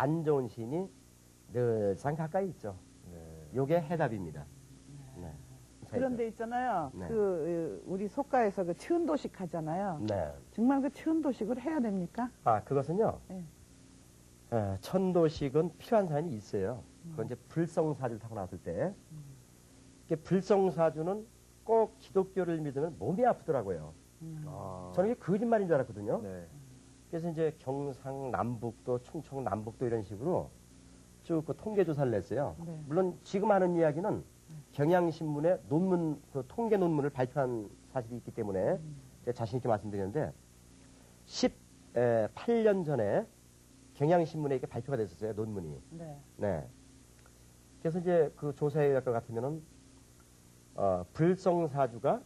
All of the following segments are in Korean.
안 좋은 시인이 늘상 가까이 있죠. 네. 요게 해답입니다. 네. 그런데 있잖아요. 네. 그 어, 우리 속가에서 그 치은도식 하잖아요. 네. 정말 그 치은도식을 해야 됩니까? 아, 그것은요. 네. 에, 천도식은 필요한 사연이 있어요. 그건 이제 불성사주를 타고 나왔을 때. 이게 불성사주는 꼭 기독교를 믿으면 몸이 아프더라고요. 아. 저는 이게 거짓말인 줄 알았거든요. 네. 그래서 이제 경상남북도, 충청남북도 이런 식으로 쭉 그 통계조사를 냈어요. 네. 물론 지금 하는 이야기는 경향신문에 논문, 그 통계 논문을 발표한 사실이 있기 때문에 제가 자신있게 말씀드리는데 18년 전에 경향신문에 이게 발표가 됐었어요, 논문이. 네. 네. 그래서 이제 그 조사의 결과 같으면은, 어, 불성사주가,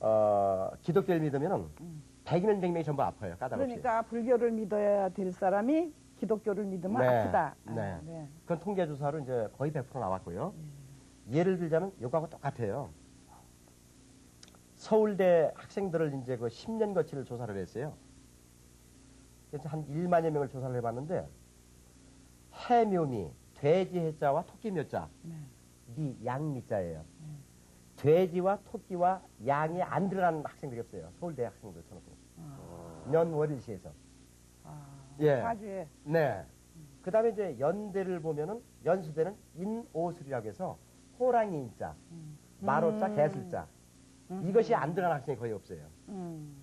어, 기독교를 믿으면은, 음. 100이면 100명이 전부 아파요, 까닭없이. 그러니까 불교를 믿어야 될 사람이 기독교를 믿으면 네. 아프다. 아, 네. 네. 그건 통계 조사로 이제 거의 100% 나왔고요. 예를 들자면 요거하고 똑같아요. 서울대 학생들을 이제 그 10년 거치를 조사를 했어요. 그래서 한 1만여 명을 조사를 해봤는데, 해묘미, 돼지 해자와 토끼 묘자, 네. 미, 양미자예요. 돼지와 토끼와 양이 안 들어가는 학생들이 없어요. 서울대 학생들 쳐놓고. 연월일시에서. 아, 예. 사주에 네. 그 다음에 이제 연대를 보면은, 연수대는 인오술이라고 해서 호랑이 인자, 마로자, 음. 개술자. 이것이 안 들어가는 학생이 거의 없어요. 음.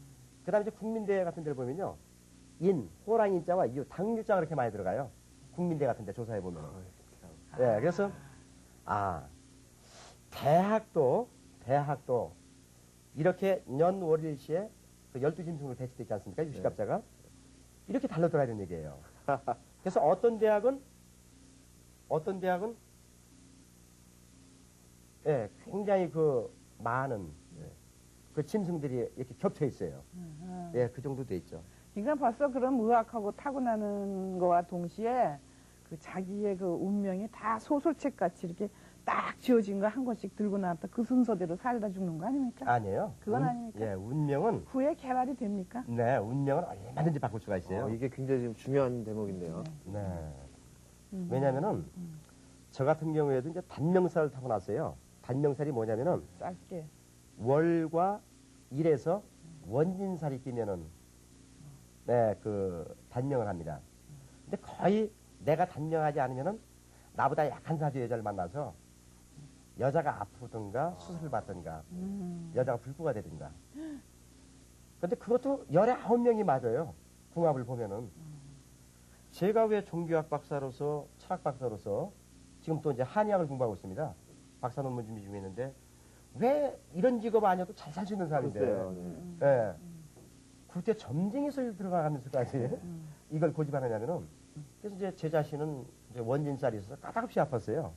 그 다음에 이제 국민대 같은 데를 보면요. 인, 호랑이 인자와 유, 당유자가 그렇게 많이 들어가요. 국민대 같은 데 조사해 보면. 예, 그래서, 아, 대학도, 대학도, 이렇게 년 월일시에 그 12짐승으로 배치되어 있지 않습니까? 유시갑자가. 이렇게 달려 들어야 되는 얘기예요. 그래서 어떤 대학은, 어떤 대학은, 예, 굉장히 그 많은, 예, 그 짐승들이 이렇게 겹쳐 있어요. 음. 예, 그 정도 돼 있죠. 그러니까 벌써 그런 의학하고 타고나는 거와 동시에 그 자기의 그 운명이 다 소설책 같이 이렇게 딱 지어진 거 한 권씩 들고 나왔다 그 순서대로 살다 죽는 거 아닙니까? 아니에요. 그건 운- 아닙니까? 예, 운명은, 후에 개발이 됩니까? 네, 운명은 얼마든지 바꿀 수가 있어요. 어, 이게 굉장히 지금 중요한 대목인데요. 네. 음. 왜냐면은, 저 같은 경우에도 이제 단명사를 타고 났어요. 단명살이 뭐냐면은, 짧게. 월과 일에서 원진살이 끼면은, 네, 그, 단명을 합니다. 근데 거의 내가 단명하지 않으면은, 나보다 약한 사주 여자를 만나서, 여자가 아프든가, 수술을 받든가, 음. 여자가 불구가 되든가. 근데 그것도 열에 아홉 명이 맞아요. 궁합을 보면은. 제가 왜 종교학 박사로서, 철학 박사로서, 지금 또 이제 한의학을 공부하고 있습니다. 박사 논문 준비 중에 있는데, 왜 이런 직업 아니어도 잘 살 수 있는 사람인데, 글쎄요. 네. 예. 그때 점쟁이서 들어가면서까지 이걸 고집하느냐면은, 그래서 이제 제 자신은 이제 원진살이 있어서 까닭없이 아팠어요.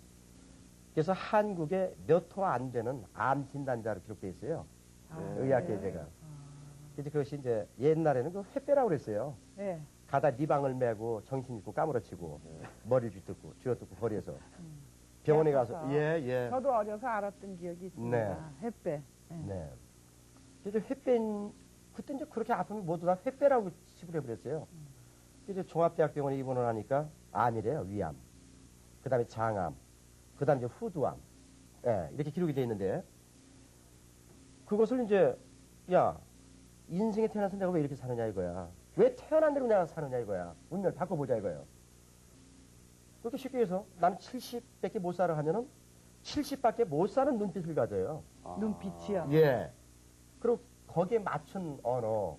그래서 한국에 몇 호 안 되는 암 진단자로 기록돼 있어요. 아, 의학계제가. 그래서 그것이 이제 옛날에는 그 횃배라고 그랬어요. 네. 가다 니방을 메고 정신 잃고 까무러치고 머리를 쥐뜯고 쥐어뜯고 거리에서 병원에 가서 아파서. 예 예. 저도 어려서 알았던 기억이 있습니다. 네. 햇배. 네. 네. 그래서 횃배 그때 이제 그렇게 아프면 모두 다 횃배라고 치부해 버렸어요. 그래서 종합대학병원에 입원을 하니까 암이래요 위암. 그다음에 장암. 그 다음에 이제 후두암. 예 이렇게 기록이 돼 있는데 그것을 이제 야 인생에 태어나서 내가 왜 이렇게 사느냐 이거야. 왜 태어난 대로 내가 사느냐 이거야. 운명을 바꿔보자 이거예요. 그렇게 쉽게 해서 나는 70밖에 못 살아 하면은 70밖에 못 사는 눈빛을 가져요. 아. 눈빛이요. 예. 그리고 거기에 맞춘 언어,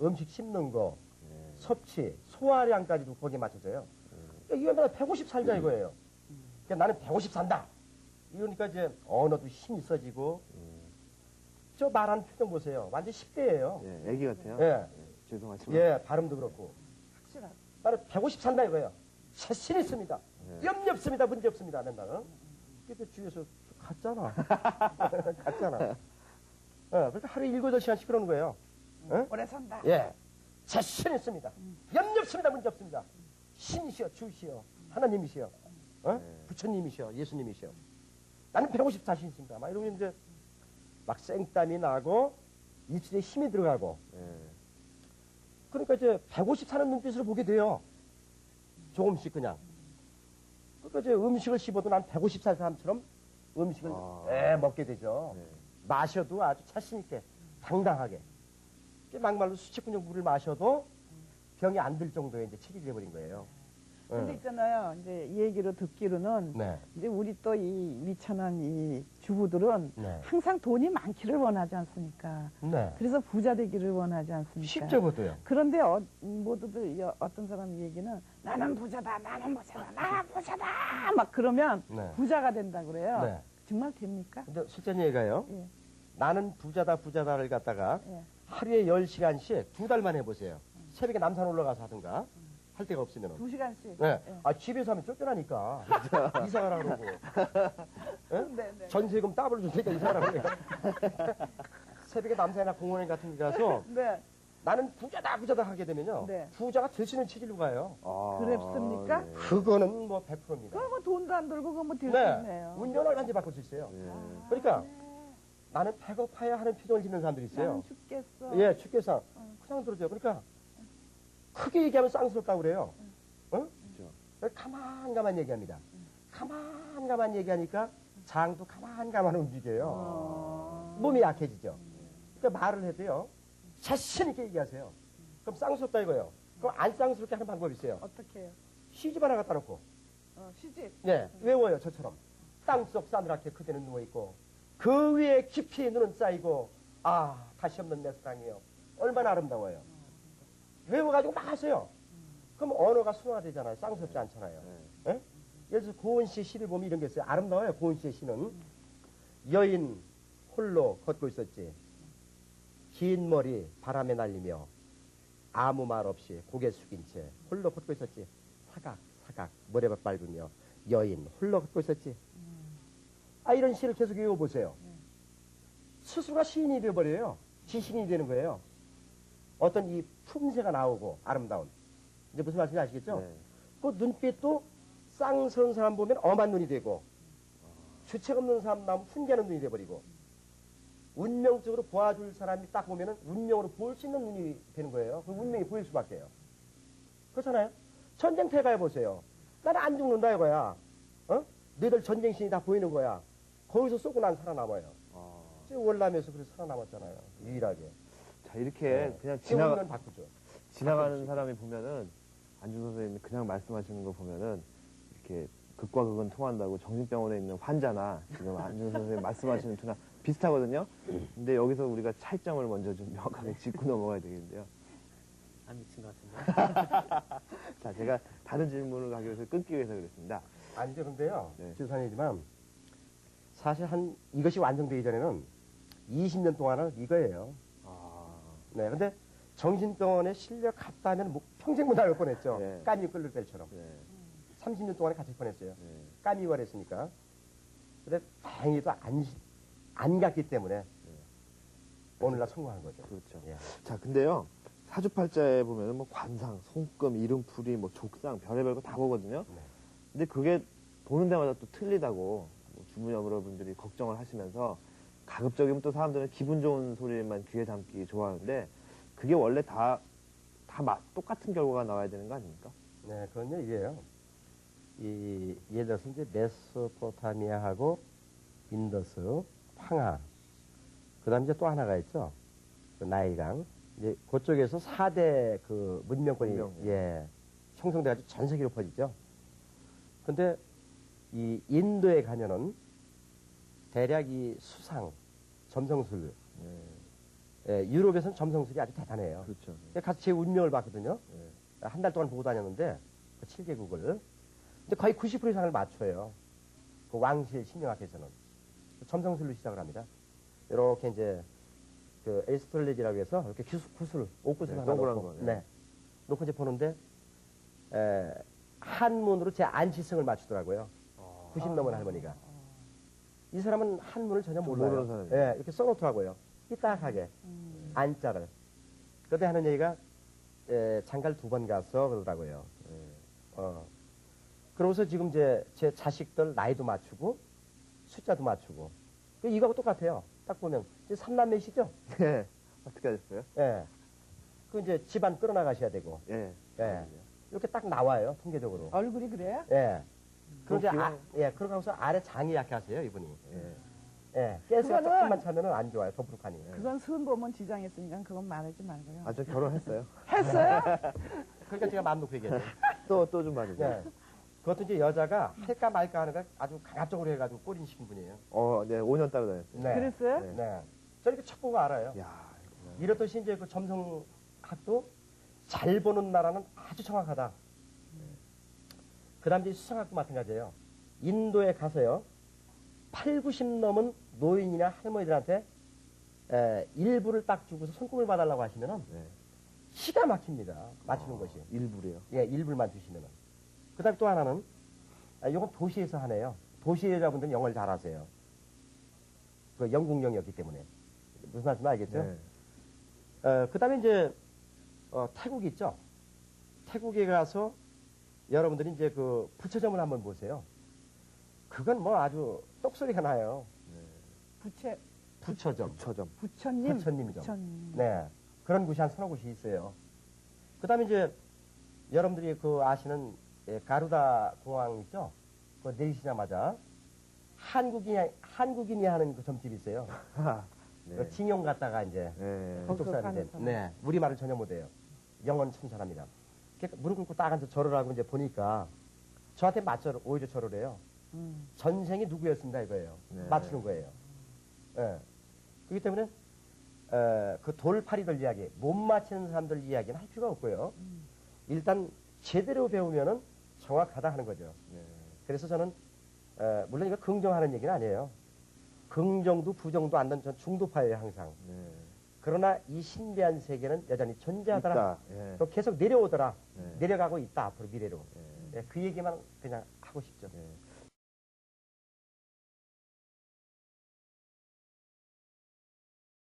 음식 씹는 거, 네. 섭취, 소화량까지도 거기에 맞춰져요. 그러니까 이거 내가 150 살자 이거예요. 그러니까 나는 150 산다. 이러니까 이제 언어도 힘이 써지고, 저 말하는 표정 보세요. 완전 10대예요. 예, 애기 같아요. 예. 네, 죄송하지만. 예, 발음도 그렇고. 확실하다. 나는 150 산다 이거예요. 자신 있습니다. 네. 염려 없습니다. 문제 없습니다. 맨날. 그래서 주위에서 갔잖아. 갔잖아. 어, 그러니까 하루에 일곱 여덟 시간씩 그러는 거예요. 어? 오래 산다. 예. 자신 있습니다. 염려 없습니다. 문제 없습니다. 신이시여, 주시여, 하나님이시여, 어? 네. 부처님이시여, 예수님이시여. 나는 150 자신 있습니다. 막 이러면 이제 막 생땀이 나고 입술에 힘이 들어가고 예. 그러니까 이제 150 사는 눈빛으로 보게 돼요. 조금씩 그냥. 그러니까 이제 음식을 씹어도 난 150 살 사람처럼 음식을 아. 에 먹게 되죠. 네. 마셔도 아주 자신 있게 당당하게. 막말로 수치분용 물을 마셔도 병이 안 들 정도의 이제 체질이 돼버린 거예요. 근데 응. 있잖아요. 이제 얘기로 듣기로는 네, 이제 우리 또이 위천한 이 주부들은 네, 항상 돈이 많기를 원하지 않습니까? 네. 그래서 부자 되기를 원하지 않습니까? 쉽죠, 그것도요. 그런데 어, 모두들 여- 어떤 사람 얘기는 나는 부자다, 나는 부자다, 나는 부자다 막 그러면 네. 부자가 된다 그래요. 네. 정말 됩니까? 근데 실전 얘기가요. 예. 나는 부자다, 부자다를 갖다가 예. 하루에 10시간씩 두 달만 해보세요. 새벽에 남산 올라가서 하든가 할 데가 없으면. 두 시간씩. 네. 예. 아, 집에서 하면 쫓겨나니까. 이사가라 그러고. 예? 네, 네. 전세금 더블 줄 테니까 이사가라 그러니까. 새벽에 남산이나 공원 같은 데 가서 네. 나는 부자다, 부자다 하게 되면요. 네. 부자가 있는 체질로 가요. 아, 그랬습니까? 네. 그거는 뭐 100%입니다. 그러면 돈도 안 들고 그거 뭐될수 네. 있네요. 운전을 얼마든지 바꿀 수 있어요. 네. 그러니까 나는 배고파야 하는 표정을 짓는 사람들이 있어요. 나는 죽겠어. 예, 축계상 그냥 들어줘요. 그러니까 크게 얘기하면 쌍스럽다고 그래요. 어? 그죠. 가만 가만 얘기합니다. 가만 가만 얘기하니까 장도 가만 가만 움직여요. 어. 몸이 약해지죠. 그러니까 말을 해도요. 자신 있게 얘기하세요. 그럼 쌍스럽다 이거예요. 그럼 안 쌍스럽게 하는 방법이 있어요. 어떻게 해요? 시집 하나 갖다 놓고 어, 시집. 네, 외워요, 저처럼. 땅속 싸늘하게 그대는 누워있고, 그 위에 깊이 눈은 쌓이고, 아, 다시 없는 내 사랑이요. 얼마나 아름다워요. 외워가지고 막 하세요. 그럼 언어가 순화되잖아요. 쌍스럽지 않잖아요. 네. 예? 예를 들어서 고은 씨의 시를 보면 이런 게 있어요. 아름다워요, 고은 씨의 시는. 여인 홀로 걷고 있었지. 긴 머리 바람에 날리며 아무 말 없이 고개 숙인 채 홀로 걷고 있었지. 사각, 사각, 모래밭 밟으며 여인 홀로 걷고 있었지. 아, 이런 시를 계속 외워보세요. 스스로가 시인이 되어버려요. 지신이 되는 거예요. 어떤 이 품새가 나오고 아름다운. 이제 무슨 말씀인지 아시겠죠? 네. 그 눈빛도 쌍스러운 사람 보면 엄한 눈이 되고 주책 없는 사람 나오면 훈계하는 눈이 돼버리고 운명적으로 보아줄 사람이 딱 보면은 운명으로 볼 수 있는 눈이 되는 거예요. 그 운명이 보일 수밖에요. 그렇잖아요. 전쟁터에 가해 보세요. 나는 안 죽는다 이거야. 어? 너희들 전쟁신이 다 보이는 거야. 거기서 쏘고 난 살아남아요. 아, 지금 월남에서 그래서 살아남았잖아요. 유일하게. 자 이렇게 네. 그냥 지나가 지나가 바꾸죠. 지나가는 사람이 보면은 안준 선생님이 그냥 말씀하시는 거 보면은 이렇게 극과 극은 통한다고 정신병원에 있는 환자나 지금 안준 선생님 말씀하시는 투나 비슷하거든요. 근데 여기서 우리가 차이점을 먼저 좀 명확하게 짚고 넘어가야 되겠는데요. 안 미친 것 같은데. 자, 제가 다른 질문을 가기 위해서 끊기 위해서 그랬습니다. 아니죠, 근데요. 네. 지산이지만 사실 한 이것이 완성되기 전에는 20년 동안은 이거예요. 아, 네, 근데 정신병원에 실려 갔다 하면 뭐 평생 못 나갈 뻔했죠. 네. 까미 끌릴 때처럼. 네, 30년 동안에 갇힐 뻔했어요. 네. 까미월 했으니까. 근데 다행히도 안, 시- 안 갔기 때문에 오늘날 성공한 거죠. 그렇죠. 예. 자, 근데요. 사주팔자에 보면은 뭐 관상, 손금, 이름풀이, 뭐 족상, 별의별 거 다 보거든요. 네. 근데 그게 보는 데마다 또 틀리다고 뭐 주부 여러분들이 걱정을 하시면서 가급적이면 또 사람들은 기분 좋은 소리만 귀에 담기 좋아하는데 그게 원래 다, 다 마- 똑같은 결과가 나와야 되는 거 아닙니까? 네, 그건요, 이게요. 이, 예를 들어서 이제 메소포타미아하고 인더스, 황하. 그 다음에 이제 또 하나가 있죠. 그 나일강. 이제 그쪽에서 4대 그 문명권이, 문명, 예, 형성돼가지고 전 세계로 퍼지죠. 근데 이 인도에 가면은 대략 이 수상, 점성술, 네, 예, 유럽에서는 점성술이 아주 대단해요. 그렇죠. 가서 제 운명을 봤거든요. 네. 한달 동안 보고 다녔는데 그 7개국을. 근데 거의 90% 이상을 맞춰요. 그 왕실 신명학에서는 점성술로 시작을 합니다. 이렇게 이제 그 에스트롤레지라고 해서 이렇게 기수, 구슬, 옷구슬 네, 하나 놓고, 거, 네. 네. 놓고 이제 보는데 에, 한문으로 제 안치성을 맞추더라고요. 90 넘은 할머니가. 이 사람은 한문을 전혀 몰라요. 모르는 사람이에요. 예, 이렇게 써놓더라고요. 삐딱하게. 음. 안자를. 그때 하는 얘기가 에, 장가를 두번 가서 그러더라고요. 네. 어. 그러면서 지금 이제 제 자식들 나이도 맞추고 숫자도 맞추고 그 이거하고 똑같아요. 딱 보면 이제 삼남매시죠? 네. 어떻게 하셨어요? 예. 그 이제 집안 끌어나가셔야 되고 예. 예. 이렇게 딱 나와요, 통계적으로. 얼굴이 그래요? 예. 어, 아, 예, 그러고 나서 아래 장이 약하세요, 이분이. 예. 예, 가스가 그거는- 조금만 차면은 안 좋아요, 더부룩하니. 그건 순보면 지장했으니까 그건 말하지 말고요. 아, 저 결혼했어요. 했어요? 그러니까 제가 마음 놓고 얘기했죠. 또, 또 좀 봐주세요. 예. 그것도 이제 여자가 할까 말까 하는 걸 아주 강압적으로 해가지고 꼬리시킨 분이에요. 어, 네, 5년 따로 다녔어요. 네. 그랬어요? 네. 네. 저 이렇게 척 보고 알아요. 야, 이렇듯이 이제 그 점성학도 잘 보는 나라는 아주 정확하다. 그 다음 이제 수상학도 마찬가지예요. 인도에 가서요, 8, 90 넘은 노인이나 할머니들한테 에, 일부를 딱 주고서 손금을 봐달라고 하시면은 네. 기가 막힙니다. 맞추는 것이. 일부래요. 예, 일부만 주시면은. 그 다음에 또 하나는, 아, 이건 도시에서 하네요. 도시 여자분들은 영어를 잘 하세요. 그 영국 영이었기 때문에. 무슨 말씀 알겠죠? 네. 어, 그 다음에 이제, 어, 태국 있죠? 태국에 가서 여러분들이 이제 그 부처점을 한번 보세요. 그건 뭐 아주 똑소리가 나요. 부채, 부처점. 부처점. 부처님. 부처님이죠. 부처님. 네. 그런 곳이 한 서너 곳이 있어요. 그 다음에 이제 여러분들이 그 아시는 예, 가루다 공항 있죠? 그 내리시자마자 한국인이, 한국인이 하는 그 점집이 있어요. 네. 그 징용 갔다가 이제 네. 그쪽 사람인데. 네. 우리말을 전혀 못해요. 영어는 참 잘합니다. 이렇게 무릎 꿇고 딱 앉아 절을 하고 이제 보니까 저한테 맞절, 오히려 절을 해요. 음. 전생이 누구였습니다 이거예요. 네. 맞추는 거예요. 예. 그렇기 때문에 어, 그 돌파리들 이야기, 못 맞히는 사람들 이야기는 할 필요가 없고요. 일단 제대로 배우면은 정확하다 하는 거죠. 네. 그래서 저는 어, 물론 이거 긍정하는 얘기는 아니에요. 긍정도 부정도 안 되는 전 중도파예요 항상. 네. 그러나 이 신비한 세계는 여전히 존재하더라. 예. 또 계속 내려오더라. 네. 내려가고 있다 앞으로 미래로. 네. 예, 그 얘기만 그냥 하고 싶죠. 네.